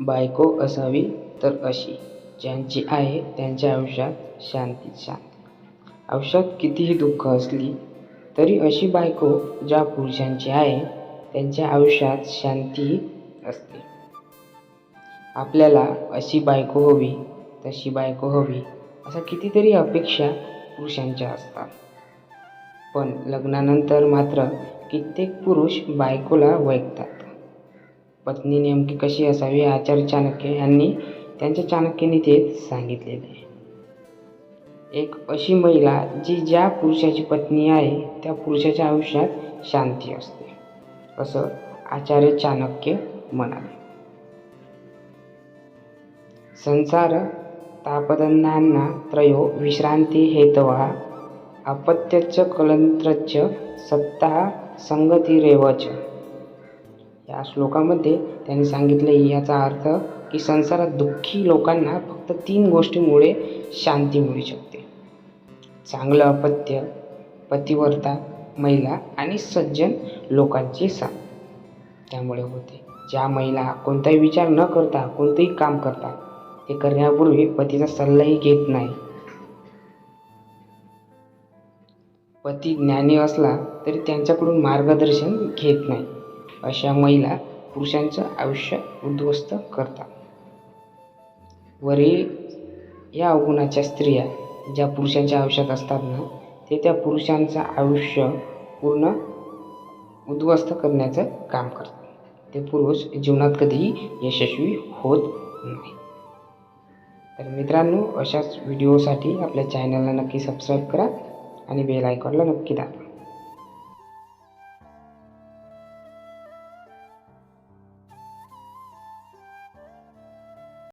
बायको असावी तर अशी ज्यांची आहे त्यांच्या आयुष्यात शांतीच शांती. आयुष्यात कितीही दुःख असली तरी अशी बायको ज्या पुरुषांची आहे त्यांच्या आयुष्यात शांती असते. आपल्याला अशी बायको हवी तशी बायको हवी अशा कितीतरी अपेक्षा पुरुषांच्या असतात. पण लग्नानंतर मात्र कित्येक पुरुष बायकोला वैकतात पत्नी नेमकी कशी असावी आचार्य चाणक्य यांनी त्यांच्या चाणक्यनीतीत सांगितलेले आहे. एक अशी महिला जी ज्या पुरुषाची पत्नी आहे त्या पुरुषाच्या आयुष्यात शांती असते असं आचार्य चाणक्य म्हणाले. संसार तापदन्नाना त्रयो विश्रांती हेतवा अपत्यच कलंत्रच सत्ता संगतीरेवच। या श्लोकामध्ये त्यांनी सांगितले याचा अर्थ की संसारात दुःखी लोकांना फक्त तीन गोष्टीमुळे शांती मिळू शकते. चांगलं अपत्य पतिव्रता महिला आणि सज्जन लोकांची साथ. त्यामुळे होते. ज्या महिला कोणताही विचार न करता कोणतंही काम करतात ते करण्यापूर्वी पतीचा सल्लाही घेत नाही. पती ज्ञानी असला तरी त्यांच्याकडून मार्गदर्शन घेत नाही. अशा महिला पुरुषांचं आयुष्य उद्ध्वस्त करतात. वरील या अवगुणाच्या स्त्रिया ज्या पुरुषांच्या आयुष्यात असतात ना ते त्या पुरुषांचं आयुष्य पूर्ण उद्ध्वस्त करण्याचं काम करतात. ते पुरुष जीवनात कधीही यशस्वी होत नाही. तर मित्रांनो अशाच व्हिडिओसाठी आपल्या चॅनलला नक्की सबस्क्राईब करा आणि बेल आयकॉनला नक्की दाबा.